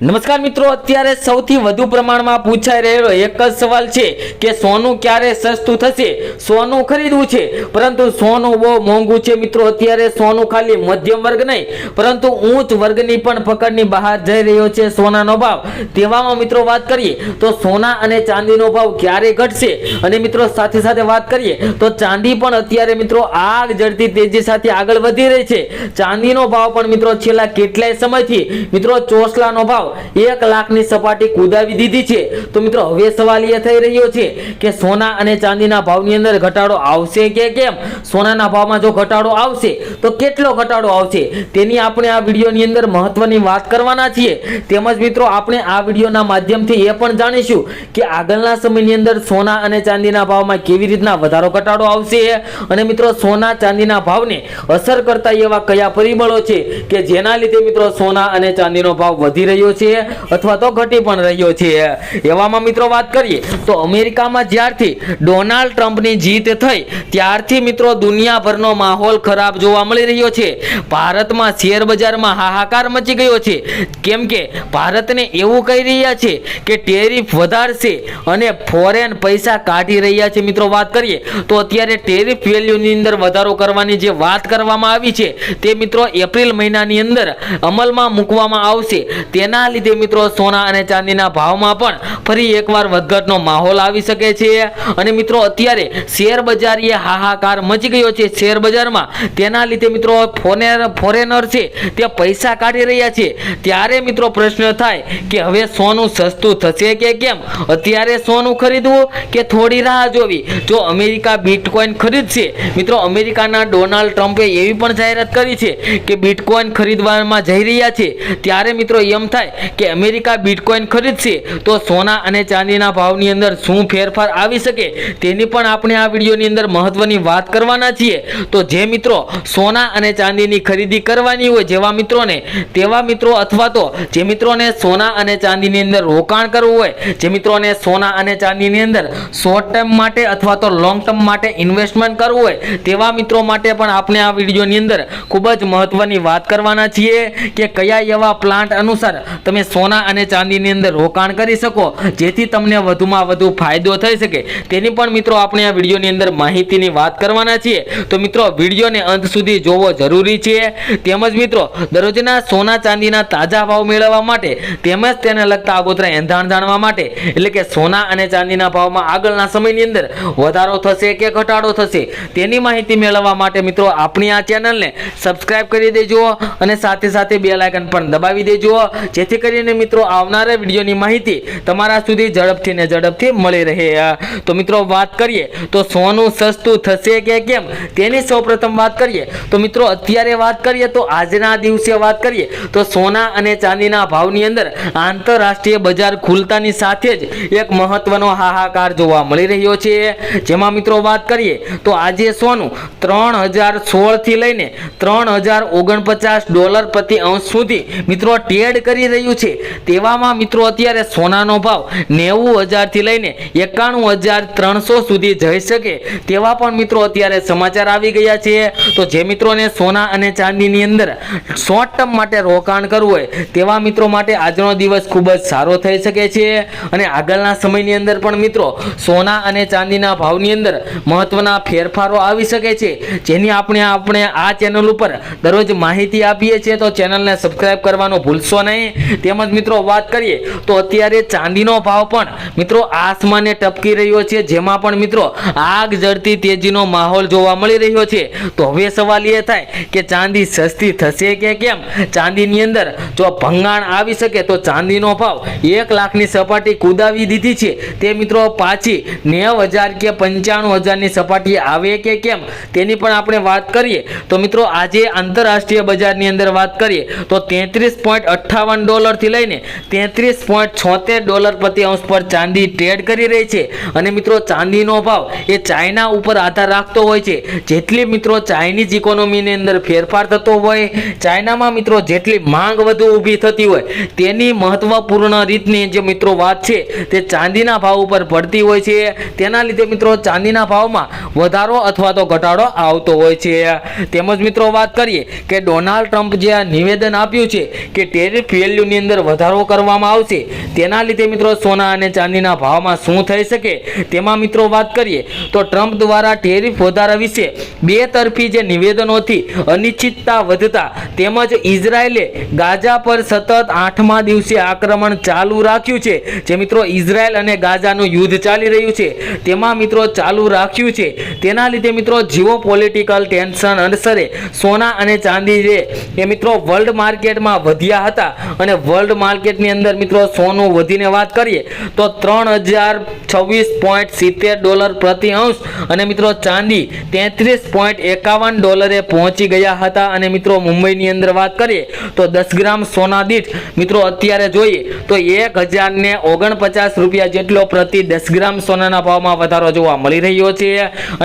નમસ્કાર મિત્રો, અત્યારે સૌથી વધુ પ્રમાણમાં પૂછાઈ રહેલો એક જ સવાલ છે કે સોનું ક્યારે સસ્તું થશે? સોનું ખરીદવું છે, પરંતુ સોનું બહુ મોંઘું છે મિત્રો. અત્યારે સોનું ખાલી મધ્યમ વર્ગ નહીં, પરંતુ ઊંચ વર્ગની પણ પકડની બહાર જઈ રહ્યો છે સોનાનો ભાવ. તેવામાં મિત્રો વાત કરીએ, તો સોના અને ચાંદીનો ભાવ ક્યારે ઘટશે? અને મિત્રો, સાથે સાથે વાત કરીએ, તો ચાંદી પણ અત્યારે મિત્રો આગ જડતી તેજી સાથે આગળ વધી રહી છે. ચાંદીનો ભાવ પણ મિત્રો છેલ્લા કેટલાય સમયથી મિત્રો ચોસલાનો ભાવ એક લાખની સપાટી કુદાવી દીધી છે. તો મિત્રો, હવે સવાલ એ થઈ રહ્યો છે કે સોના અને ચાંદીના ભાવની અંદર ઘટાડો આવશે કે કેમ? સોનાના ભાવમાં જો ઘટાડો આવશે, તો કેટલો ઘટાડો આવશે? તેની આપણે આ વિડીયોની અંદર મહત્વની વાત કરવાના છીએ. તેમજ મિત્રો, આપણે આ વિડીયોના માધ્યમથી એ પણ જાણીશું કે આગળના સમયની અંદર સોના અને ચાંદીના ભાવમાં કેવી રીતના વધારો ઘટાડો આવશે. અને મિત્રો, સોના ચાંદીના ભાવને અસર કરતા એવા કયા પરિબળો છે કે જેના લીધે મિત્રો સોના અને ચાંદીનો ભાવ વધી રહ્યો છે અથવા તો ઘટી પણ રહ્યો છે. એવામાં મિત્રો વાત કરીએ તો અમેરિકામાં જ્યારથી ડોનાલ્ડ ટ્રમ્પની જીત થઈ, ત્યારથી મિત્રો દુનિયાભરનો માહોલ ખરાબ જોવા મળી રહ્યો છે. ભારતમાં શેર બજારમાં હાહાકાર મચી ગયો છે. કેમ કે ભારતને એવું કહી રહ્યા છે કે ટેરિફ વધારશે અને ફોરેન પૈસા કાઢી રહ્યા છે. મિત્રો વાત કરીએ તો અત્યારે ટેરિફ વેલ્યુની અંદર વધારો કરવાની જે વાત કરવામાં આવી છે, તે મિત્રો એપ્રિલ મહિનાની અંદર અમલમાં મૂકવામાં આવશે. તેના લીધે મિત્રો સોના અને ચાંદીના ભાવમાં પણ ફરી એકવાર વધઘટનો માહોલ આવી શકે છે. અને મિત્રો અત્યારે શેર બજાર એ હાહાકાર મચી ગયો છે. શેર બજારમાં તેના લીધે મિત્રો ફોરેનર ફોરેનર છે તે પૈસા કાઢી રહ્યા છે. ત્યારે મિત્રો પ્રશ્ન થાય કે હવે સોનું સસ્તું થશે કે કેમ? અત્યારે સોનું ખરીદવું કે થોડી રાહ જોવી? જો અમેરિકા બિટકોઇન ખરીદશે, મિત્રો અમેરિકાના ડોનાલ્ડ ટ્રમ્પે એવી પણ જાહેરાત કરી છે કે બિટકોઇન ખરીદવામાં જઈ રહ્યા છે. ત્યારે મિત્રો એમ થાય કે અમેરિકા બિટકોઇન ખરીદશે, તો સોના અને ચાંદીના ભાવની અંદર શું ફેરફાર આવી શકે તેની પણ આપણે આ વિડીયોની અંદર મહત્વની વાત કરવાના છીએ. તો જે મિત્રો સોના અને ચાંદીની ખરીદી કરવાની હોય, જેવા મિત્રોને, તેવા મિત્રો અથવા તો જે મિત્રોને સોના અને ચાંદીની અંદર રોકાણ કરવું હોય, જે મિત્રોને સોના અને ચાંદીની અંદર શોર્ટ ટર્મ માટે અથવા તો લોંગ ટર્મ માટે ઇન્વેસ્ટમેન્ટ કરવું હોય, તેવા મિત્રો માટે પણ આપણે આ વિડીયોની અંદર ખૂબ જ મહત્વની વાત કરવાના છીએ કે કયા એવા પ્લાન્ટ અનુસાર તમે સોના અને ચાંદીની અંદર રોકાણ કરી શકો, જેથી તમને વધુમાં વધુ ફાયદો થઈ શકે. તેની પણ મિત્રો આપણે આ વિડીયોની અંદર માહિતીની વાત કરવાના છીએ. તો મિત્રો, વિડીયોને અંત સુધી જોવો જરૂરી છે. તેમજ મિત્રો, દરરોજના સોના ચાંદીના તાજા ભાવ મેળવવા માટે તેમજ તેને લગતા આગોતરા એંધાણ જાણવા માટે, એટલે કે સોના અને ચાંદીના ભાવમાં આગળના સમયની અંદર વધારો થશે કે ઘટાડો થશે, તેની માહિતી મેળવવા માટે મિત્રો આપણી આ ચેનલને સબસ્ક્રાઇબ કરી દેજો અને સાથે સાથે બે લાયકન પણ દબાવી દેજો, જેથી કરીને મિત્રો આવનારા વિડીયોની માહિતી તમારા સુધી ઝડપથી ને ઝડપથી મળી રહે. તો મિત્રો વાત કરીએ તો સોનું સસ્તું થશે કે કેમ? તેની સૌપ્રથમ વાત કરીએ. તો મિત્રો અત્યારે વાત કરીએ તો આજના દિવસે વાત કરીએ તો સોના અને ચાંદીના ભાવની અંદર આંતરરાષ્ટ્રીય બજાર ખુલતાની સાથે જ એક મહત્વનો હાહાકાર જોવા મળી રહ્યો છે. જેમાં મિત્રો વાત કરીએ તો આજે સોનું ત્રણ હજાર સોળથી લઈને ત્રણ હજાર ઓગણપચાસ ડોલર પ્રતિ અંશ સુધી મિત્રો ટ્રેડ કરી રહ્યું છે. તેવામાં મિત્રો અત્યારે સોનાનો ભાવ નેવું હજારથી લઈને એકાણું હજાર ત્રણસો સુધી જઈ શકે તેવા પણ મિત્રો અત્યારે સમાચાર આવી ગયા છે. તો જે મિત્રોને સોના અને ચાંદીની અંદર શોર્ટ ટર્મ માટે રોકાણ કરવું હોય, તેવા મિત્રો માટે આજનો દિવસ ખૂબ જ સારો થઈ શકે છે. અને આગળના સમયની અંદર પણ મિત્રો સોના અને ચાંદીના ભાવની અંદર મહત્વના ફેરફારો આવી શકે છે. જેની આપણે આપણે આ ચેનલ ઉપર દરરોજ માહિતી આપીએ છીએ, તો ચેનલને સબસ્ક્રાઇબ કરવાનું ભૂલશો નહીં. તેમજ મિત્રો વાત કરીએ તો અત્યારે ચાંદીનો ભાવ પણ મિત્રો આસમાને ટપકી રહ્યો છે. જેમાં પણ મિત્રો આગ જડતી તેજીનો માહોલ જોવા મળી રહ્યો છે. તો હવે સવાલ એ થાય કે ચાંદી સસ્તી થશે કે કેમ? ચાંદીની અંદર જો ભંગાણ આવી શકે તો ચાંદીનો ભાવ એક લાખની સપાટી કુદાવી દીધી છે. તે મિત્રો પાછી નેવ હજાર કે પંચાણું હજારની સપાટી આવે કે કેમ? તેની પણ આપણે વાત કરીએ. તો મિત્રો આજે આંતરરાષ્ટ્રીય બજારની અંદર વાત કરીએ તો તેત્રીસ પોઈન્ટ અઠ્ઠાવન ડોલરથી લઈને તેત્રીસ પોઈન્ટ છોતેર ડોલર પ્રતિ અંશ પર ચાંદી ટ્રેડ કરી રહી છે. અને મિત્રો, ચાંદીનો ભાવ એ ચાઇના ઉપર આધાર રાખતો હોય છે. જેટલી મિત્રો ચાઇનીઝ ઇકોનોમીની અંદર ફેરફાર થતો હોય, ચાઇનામાં મિત્રો જેટલી માંગ વધુ ઊભી થતી હોય, તેની મહત્વપૂર્ણ રીતની જે મિત્રો વાત છે, તે ચાંદીના ભાવ ઉપર પડતી હોય છે. તેના લીધે મિત્રો, ચાંદીના ભાવમાં વધારો અથવા તો ઘટાડો આવતો હોય છે. તેમજ મિત્રો વાત કરીએ કે ડોનાલ્ડ ટ્રમ્પ જે આ નિવેદન આપ્યું છે કે ટેરિફ વેલ્યુ વેલ્યુની અંદર વધારો કરવામાં આવશે. તેના લીધે મિત્રો સોના અને ચાંદીના ભાવમાં શું થઈ શકે તેમાં મિત્રો વાત કરીએ તો ટ્રમ્પ દ્વારા ટેરિફ વધારા વિશે બે તરફી જે નિવેદનોથી અનિશ્ચિતતા વધતા તેમજ ઇઝરાયેલે ગાઝા પર સતત આઠમા દિવસે આક્રમણ ચાલુ રાખ્યું છે. જે મિત્રો ઇઝરાયલ અને ગાઝાનું યુદ્ધ ચાલી રહ્યું છે. તેમાં મિત્રો ચાલુ રાખ્યું છે. તેના લીધે મિત્રો જીઓ પોલિટિકલ ટેન્શન અનુસરે. સોના અને ચાંદી છે એ મિત્રો વર્લ્ડ માર્કેટમાં વધ્યા હતા અને વર્લ્ડ માર્કેટની અંદર મિત્રો સોનું વધીને વાત કરીએ તો ત્રણ હજાર છવ્વીસ પોઈન્ટ સિત્તેર ડોલર પ્રતિ અંશ અને મિત્રો ચાંદી તેત્રીસ પોઈન્ટ એકાવન ડોલરે પહોંચી ગયા હતા અને મિત્રો મુંબઈની અંદર વાત કરીએ તો દસ ગ્રામ સોના દીઠ મિત્રો અત્યારે જોઈએ તો એક હજાર ને ઓગણપચાસ રૂપિયા જેટલો પ્રતિ દસ ગ્રામ સોનાના ભાવમાં વધારો જોવા મળી રહ્યો છે.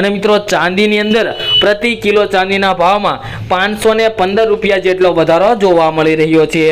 અને મિત્રો ચાંદીની અંદર પ્રતિ કિલો ચાંદીના ભાવમાં પાંચસો પંદર રૂપિયા જેટલો વધારો જોવા મળી રહ્યો છે.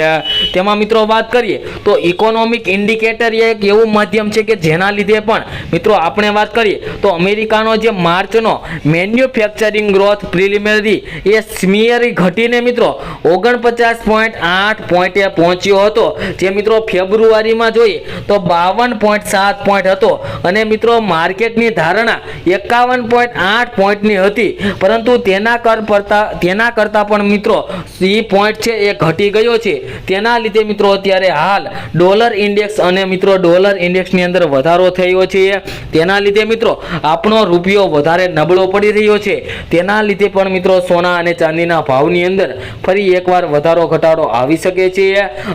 તેમાં મિત્રો વાત કરીએ તો ઇકોનોમિક ઇન્ડિકેટર એક એવું માધ્યમ છે કે જેના લીધે પણ મિત્રો આપણે વાત કરીએ તો અમેરિકાનો જે માર્ચનો મેન્યુફેક્ચરિંગ ગ્રોથ પ્રિલિમિનરી એ સ્મિયરી ઘટીને મિત્રો ઓગણપચાસ પોઈન્ટ આઠ પોઈન્ટે પહોંચ્યો હતો. જે મિત્રો ફેબ્રુઆરીમાં જોઈએ તો બાવન પોઈન્ટ સાત પોઈન્ટ હતો અને મિત્રો માર્કેટની ધારણા એકાવન પોઈન્ટ આઠ પોઈન્ટની હતી. પરંતુ તેના કર પડતા તેના કરતાં પણ મિત્રો સી પોઈન્ટ છે એ ઘટી ગયો છે. તેના લીધે મિત્રો અત્યારે હાલ ડોલર ઇન્ડેક્સ અને મિત્રો ડોલર ઇન્ડેક્સની અંદર વધારો થયો છે. તેના લીધે મિત્રો આપણો રૂપિયો વધારે નબળો પડી રહ્યો છે. તેના લીધે પણ મિત્રો સોના અને ચાંદીના ભાવની અંદર ફરી એકવાર વધારો ઘટાડો આવી શકે છે.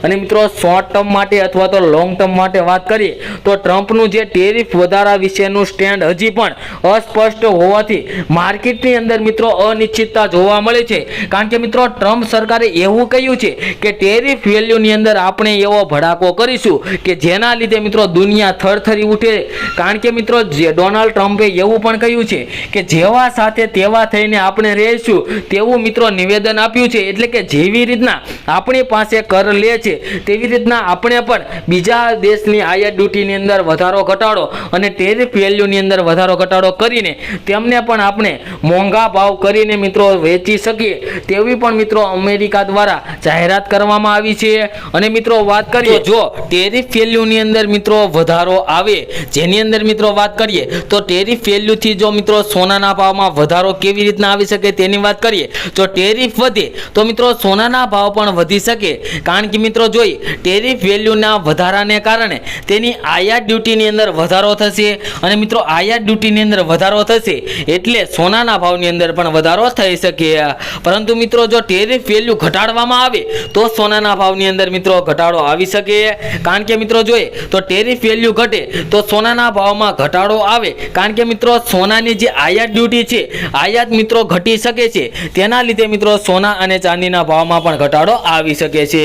અને મિત્રો શોર્ટ ટર્મ માટે અથવા તો લોંગ ટર્મ માટે વાત કરીએ તો ટ્રમ્પનું જે ટેરિફ વધારા વિશેનું સ્ટેન્ડ હજી પણ અસ્પષ્ટ હોવાથી માર્કેટની અંદર મિત્રો અનિશ્ચિતતા જોવા મળે છે. કારણ કે મિત્રો ટ્રમ્પ સરકારે એવું કહ્યું છે કે ટેરિફ વેલ્યુની અંદર આપણે એવો ભડાકો કરીશું કે જેના લીધે મિત્રો દુનિયા થરથરી ઉઠે. કારણ કે મિત્રો ડોનાલ્ડ ટ્રમ્પે એવું પણ કહ્યું છે કે જેવા સાથે તેવા થઈને આપણે રહીશું તેવું મિત્રો નિવેદન આપ્યું છે. એટલે કે જેવી રીતના આપણી પાસે કર લે છે, તેવી રીતના આપણે પણ બીજા દેશની આયાત ડ્યુટીની અંદર વધારો ઘટાડો અને ટેરિફ વેલ્યુની અંદર વધારો ઘટાડો કરીને તેમને પણ આપણે મોંઘા ભાવ કરીને મિત્રો વેચી શકીએ તેવી પણ મિત્રો અમેરિકા દ્વારા જાહેરાત કરવામાં આવી છે. અને મિત્રો વાત કરીએ, જો ટેરિફ વેલ્યુની અંદર મિત્રો વધારો આવે, જેની અંદર મિત્રો વાત કરીએ, તો ટેરિફ વેલ્યુથી જો મિત્રો સોનાના ભાવમાં વધારો કેવી રીતના આવી શકે તેની વાત કરીએ, જો ટેરિફ વધે, તો મિત્રો સોનાના ભાવ પણ વધી શકે. કારણ કે મિત્રો જોઈ ટેરિફ વેલ્યુના વધારાને કારણે તેની આયાત ડ્યુટીની અંદર વધારો થશે અને મિત્રો આયાત ડ્યુટીની અંદર વધારો થશે, એટલે સોનાના ભાવની અંદર પણ વધારો થઈ શકે. પરંતુ મિત્રો, જો ટેરિફ વેલ્યુ ઘટાડવામાં આવે, તો સોનાના ભાવની અંદર મિત્રો ઘટાડો આવી શકે. કારણ કે મિત્રો, જોઈએ, તો ટેરિફ વેલ્યુ ઘટે, તો સોનાના ભાવમાં ઘટાડો આવે. કારણ કે મિત્રો, સોનાની જે આયાત ડ્યુટી છે, આયાત મિત્રો ઘટી શકે છે. તેના લીધે મિત્રો, સોના અને ચાંદીના ભાવમાં પણ ઘટાડો આવી શકે છે.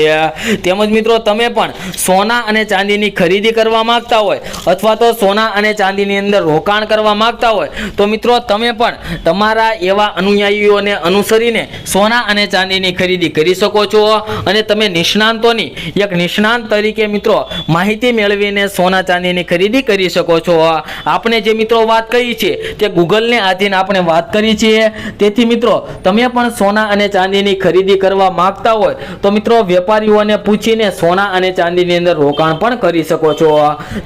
તેમજ મિત્રો, તમે પણ સોના અને ચાંદીની ખરીદી કરવા માંગતા હોય, અથવા તો સોના અને ચાંદીની અંદર રોકાણ કરવા માંગતા હોય, તો મિત્રો, તમે પણ તમારા એવા અનુયાયીઓને અનુસરીને સોના અને ચાંદીની ખરીદી કરી શકો છો. અને તમે નિષ્ણાંતોની, એક નિષ્ણાંત તરીકે મિત્રો માહિતી મેળવીને સોના ચાંદીની ખરીદી કરી શકો છો. આપણે જે મિત્રો વાત કરી છે તે ગૂગલને આધીન આપણે વાત કરી છે. તેથી મિત્રો, તમે પણ સોના અને ચાંદીની ખરીદી કરવા માંગતા હોય તો મિત્રો વેપારીઓને પૂછીને સોના અને ચાંદીની અંદર રોકાણ પણ કરી શકો છો.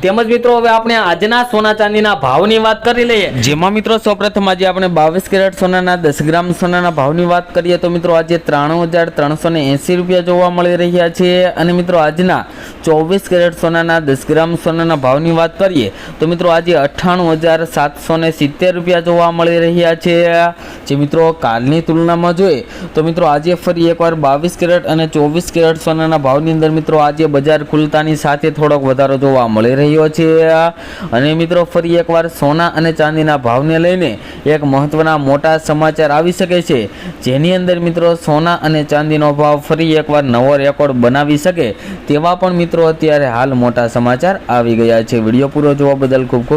તેમજ મિત્રો, હવે આપણે આજના સોના ચાંદીના ભાવની વાત કરી લઈએ. જેમાં મિત્રો, સૌપ્રથમ આજે આપણે બાવીસ કેરેટ સોનાના, દસ ગ્રામ સોનાના ભાવની વાત કરીએ તો મિત્રો આજે ત્રાણું હજાર ત્રણસો એંસી રૂપિયા જોવા મળી રહ્યા છે. અને મિત્રો આજના ચોવીસ કેરેટ સોનાના, દસ ગ્રામ સોનાના ભાવની વાત કરીએ તો મિત્રો આજે અઠ્ઠાણું હજાર સાતસો સિત્તેર રૂપિયા જોવા મળી રહ્યા છે. જે મિત્રો કાલની તુલનામાં જોઈએ તો મિત્રો આજે ફરી એકવાર બાવીસ કેરેટ અને ચોવીસ કેરેટ સોનાના ભાવની અંદર મિત્રો આજે બજાર ખુલતાની સાથે થોડોક વધારો જોવા મળી રહ્યો છે. અને મિત્રો ફરી એકવાર સોના અને ચાંદીના ભાવને લઈને એક મહત્વના મોટા સમાચાર આવી શકે છે. જેની અંદર મિત્રો સોના અને ચાંદીનો ભાવ ફરી એકવાર નવો રેકોર્ડ બનાવી શકે તેવા પણ મિત્રો અત્યારે હાલ મોટા સમાચાર આવી ગયા છે. વીડિયો પૂરો જોવા બદલ ખૂબ ખૂબ